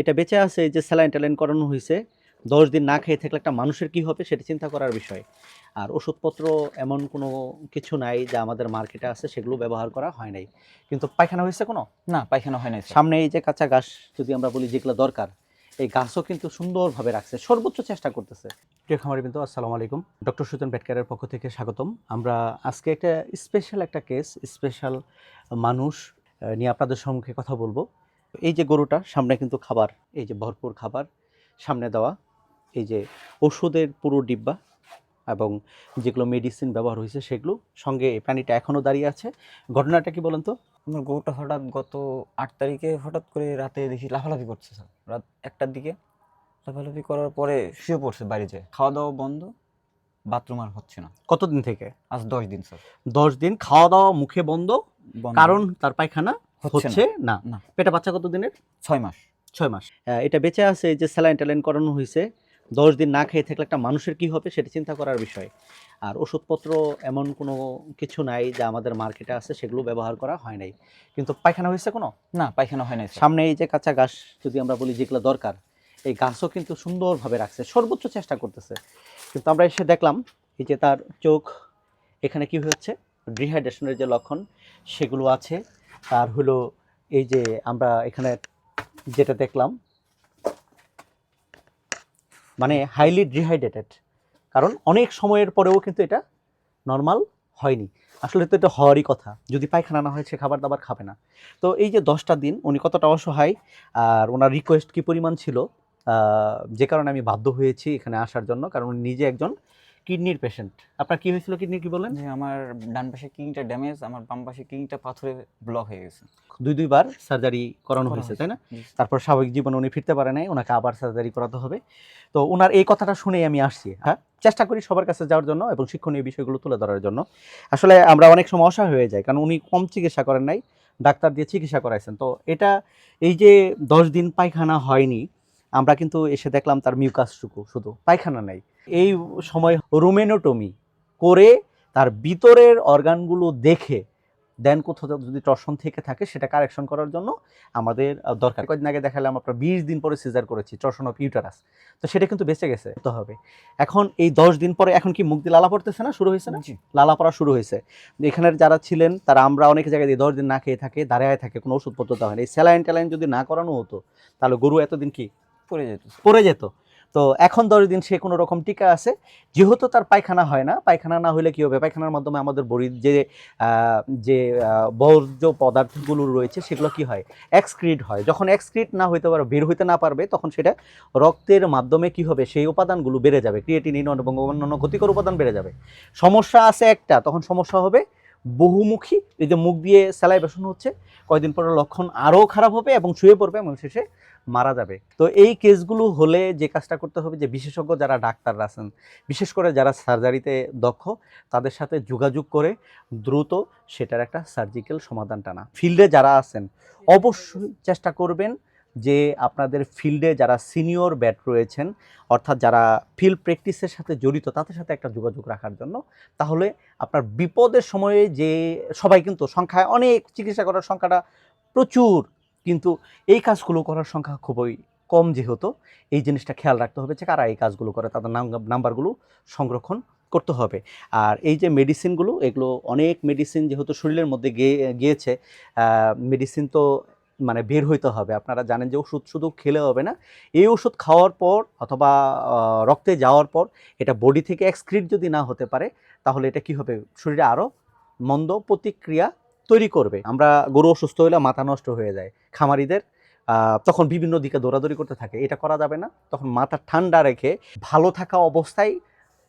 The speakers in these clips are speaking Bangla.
এটা বেঁচে আছে যে স্যালাইন ট্যালাইন করানো হয়েছে। দশ দিন না খেয়ে থাকলে একটা মানুষের কি হবে সেটা চিন্তা করার বিষয়। আর ওষুধপত্র এমন কোনো কিছু নাই যা আমাদের মার্কেটে আছে সেগুলো ব্যবহার করা হয় নাই। কিন্তু পায়খানা হয়েছে কোনো? না পায়খানা হয় নাই। সামনে এই যে কাঁচা ঘাস যদি আমরা বলি যেগুলো দরকার এই গাছও কিন্তু সুন্দরভাবে রাখছে সর্বোচ্চ চেষ্টা করতেছে। প্রিয় খামারি বিন্দু আসসালামু আলাইকুম। ডক্টর সুজন পেটকারের পক্ষ থেকে স্বাগতম। আমরা আজকে একটা স্পেশাল একটা কেস স্পেশাল মানুষ নিয়ে আপনাদের সম্মুখে কথা বলব। এই যে গরুটা সামনে কিন্তু খাবার এই যে ভরপুর খাবার সামনে দেওয়া এই যে ওষুধের পুরো ডিব্বা এবং যেগুলো মেডিসিন ব্যবহার হয়েছে সেগুলো সঙ্গে এই প্রাণীটা এখনও দাঁড়িয়ে আছে। ঘটনাটা কি বলেন তো? আমার গরুটা হঠাৎ গত আট তারিখে হঠাৎ করে রাতে দেখি লাফালাফি করছে স্যার। রাত একটার দিকে লাফালাফি করার পরে শুয়ে পড়ছে বাড়িতে খাওয়া দাওয়া বন্ধ বাথরুম আর হচ্ছে না। কতদিন থেকে? আজ দশ দিন স্যার। দশ দিন খাওয়া দাওয়া মুখে বন্ধ। কারণ তার পায়খানা হচ্ছে না। পেটে বাচ্চা কত দিনের ছয় মাস। ছয় মাস। এটা বেঁচে আছে যে স্যালাইন ট্যালাইন করানো হয়েছে দশ দিন না খেয়ে থাকলে একটা মানুষের কি হবে সেটা চিন্তা করার বিষয়। আর ওষুধপত্র এমন কোনো কিছু নাই যা আমাদের মার্কেটে আছে সেগুলো ব্যবহার করা হয় নাই। কিন্তু পায়খানা হয়েছে কোনো? না পায়খানা হয় নাই। সামনে এই যে কাঁচা ঘাস যদি আমরা বলি যেগুলো দরকার এই গাছও কিন্তু সুন্দরভাবে রাখছে সর্বোচ্চ চেষ্টা করতেছে। কিন্তু আমরা এসে দেখলাম এই যে তার চোখ এখানে কি হচ্ছে? ডিহাইড্রেশনের যে লক্ষণ সেগুলো আছে। আর হলো এই যে আমরা এখানে যেটা দেখলাম মানে হাইলি ডিহাইড্রেটেড কারণ অনেক সময়ের পরেও কিন্তু এটা নর্মাল হয়নি। আসলে তো এটা হওয়ারই কথা, যদি পায়খানা না হয় সে খাবার দাবার খাবে না। তো এই যে দশটা দিন, উনি কতটা অসহায়, আর ওনার রিকোয়েস্ট কি পরিমাণ ছিল যে কারণে আমি বাধ্য হয়েছি এখানে আসার জন্য, কারণ উনি নিজে একজন কিডনির পেশেন্ট আপনার কি হয়েছিল কিডনি কি বললেন যে আমার ডান পাশে কিংটা ড্যামেজ আমার বাম পাশে কিংটা পাথরে ব্লক হয়ে গেছে। দুই দুইবার সার্জারি করানো হয়েছে হয়েছে। তাই না? তারপর স্বাভাবিক জীবনে উনি ফিরতে পারে নাই ওনাকে আবার সার্জারি করাতে হবে। তো ওনার এই কথাটা শুনেই আমি আসছি হ্যাঁ? চেষ্টা করি সবার কাছে যাওয়ার জন্য এবং শিক্ষণীয় বিষয়গুলো তুলে ধরার জন্য। আসলে আমরা অনেক সময় অসহায় হয়ে যাই কারণ উনি কম চিকিৎসা করেন নাই ডাক্তার দিয়ে চিকিৎসা করাইছেন। তো এটা এই যে দশ দিন পায়খানা হয়নি আমরা কিন্তু এসে দেখলাম তার মিউকাসটুকু শুধু পায়খানা নাই। এই সময় রোমেনোটমি করে তার ভিতরের অর্গানগুলো দেখে দেন কোথাও যদি টর্শন থেকে থাকে সেটা কারেকশন করার জন্য আমাদের দরকার। কয়েকদিন আগে দেখালাম আপনার বিশ দিন পরে সিজার করেছি টর্শন অফ ইউটারাস। তো সেটা কিন্তু বেঁচে গেছে তো হবে। এখন এই দশ দিন পরে এখন কি মুখ দিয়ে লালা পড়তেছে না? শুরু হয়েছে না? লালা পড়া শুরু হয়েছে। এখানের যারা ছিলেন তারা আমরা অনেক জায়গায় দিয়ে দশ দিন না খেয়ে থাকে দাঁড়ায় থাকে কোনো ওষুধপত্র দেওয়া হয় না। এই স্যালাইন ট্যালাইন যদি না করানো হতো তাহলে গরু এতদিন কি? পড়ে যেত। পড়ে যেত। তো এখন দশ দিন সে কোনো রকম টিকা আছে। যেহেতু তার পায়খানা হয় না, পায়খানা না হলে কি হবে? পায়খানার মাধ্যমে আমাদের বডির যে যে বর্জ্য পদার্থগুলো রয়েছে সেগুলো কি হয়? এক্সক্রিট হয়। যখন এক্সক্রিট না হইতে পারে, বের হইতে না পারবে, তখন সেটা রক্তের মাধ্যমে কি হবে? সেই উপাদানগুলো বেড়ে যাবে। ক্রিয়েটিনিন এবং অন্যান্য ক্ষতিকর উপাদান বেড়ে যাবে। সমস্যা আছে একটা, তখন সমস্যা হবে বহুমুখী। এই যে মুখ দিয়ে সেলাই বেসন হচ্ছে কয়দিন পরে লক্ষণ আরও খারাপ হবে এবং শুয়ে পড়বে, এবং শেষে মারা যাবে। তো এই কেসগুলো হলে যে কাজটা করতে হবে, যে বিশেষজ্ঞ যারা ডাক্তাররা আছেন, বিশেষ করে যারা সার্জারিতে দক্ষ, তাদের সাথে যোগাযোগ করে দ্রুত সেটার একটা সার্জিক্যাল সমাধান টানা। ফিল্ডে যারা আছেন, অবশ্যই চেষ্টা করবেন যে আপনাদের ফিল্ডে যারা সিনিয়র ব্যাট রয়েছেন, অর্থাৎ যারা ফিল্ড প্র্যাকটিসের সাথে জড়িত, তাদের সাথে একটা যোগাযোগ রাখার জন্য, তাহলে আপনার বিপদের সময়ে যে সবাই কিন্তু সংখ্যায় অনেক চিকিৎসা করার সংখ্যাটা প্রচুর, কিন্তু এই কাজগুলো করার সংখ্যা খুবই কম যেহেতু, এই জিনিসটা খেয়াল রাখতে হবে যে কারা এই কাজগুলো করে, তাদের নাম, নাম্বারগুলো সংরক্ষণ করতে হবে। আর এই যে মেডিসিনগুলো এগুলো অনেক মেডিসিন যেহেতু শরীরের মধ্যে গিয়ে গিয়েছে মেডিসিন তো মানে বের হইতে হবে। আপনারা জানেন যে ওষুধ শুধু খেলে হবে না, এই ওষুধ খাওয়ার পর অথবা রক্তে যাওয়ার পর এটা বডি থেকে এক্সক্রিট যদি না হতে পারে, তাহলে এটা কি হবে? শরীরে আরও মন্দ প্রতিক্রিয়া তৈরি করবে। আমরা গরু অসুস্থ হলে মাথা নষ্ট হয়ে যায়। খামারিদের তখন বিভিন্ন দিকে দৌড়াদৌড়ি করতে থাকে। এটা করা যাবে না। তখন মাথা ঠান্ডা রেখে ভালো থাকা অবস্থায়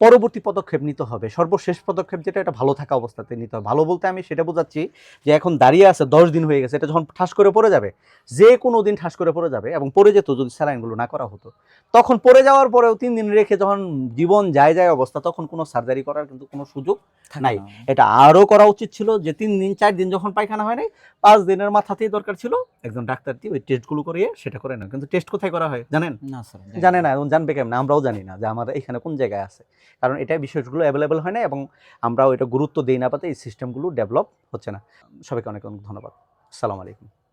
পরবর্তী পদক্ষেপ নিতে হবে। সর্বশেষ পদক্ষেপ যেটা এটা ভালো থাকা অবস্থাতে নিতে হবে। ভালো বলতে আমি সেটা বোঝাচ্ছি যে এখন দাঁড়িয়ে আছে দশ দিন হয়ে গেছে এটা যখন ঠাস করে পড়ে যাবে যে কোনো দিন ঠাস করে পড়ে যাবে এবং পড়ে যেত যদি স্যালাইনগুলো না করা হতো। তখন পড়ে যাওয়ার পরেও তিন দিন রেখে যখন জীবন যায় যায় অবস্থা তখন কোনো সার্জারি করার কিন্তু কোনো সুযোগ নাই। এটা আরও করা উচিত ছিল যে তিন দিন চার দিন যখন পায়খানা হয় নাই পাঁচ দিনের মাথাতেই দরকার ছিল একজন ডাক্তার দিয়ে ওই টেস্টগুলো করিয়ে সেটা করে না কিন্তু টেস্ট কোথায় করা হয় জানেন? না স্যার জানে না এবং জানবে কেমন? আমরাও জানি না যে আমার এখানে কোন জায়গায় আছে। কারণ এটা বিষয়গুলো অ্যাভেলেবেল হয় না এবং আমরাও এটা গুরুত্ব দিই না পাতে এই সিস্টেমগুলো ডেভেলপ হচ্ছে না। সবাইকে অনেক অনেক ধন্যবাদ। আসসালামু আলাইকুম।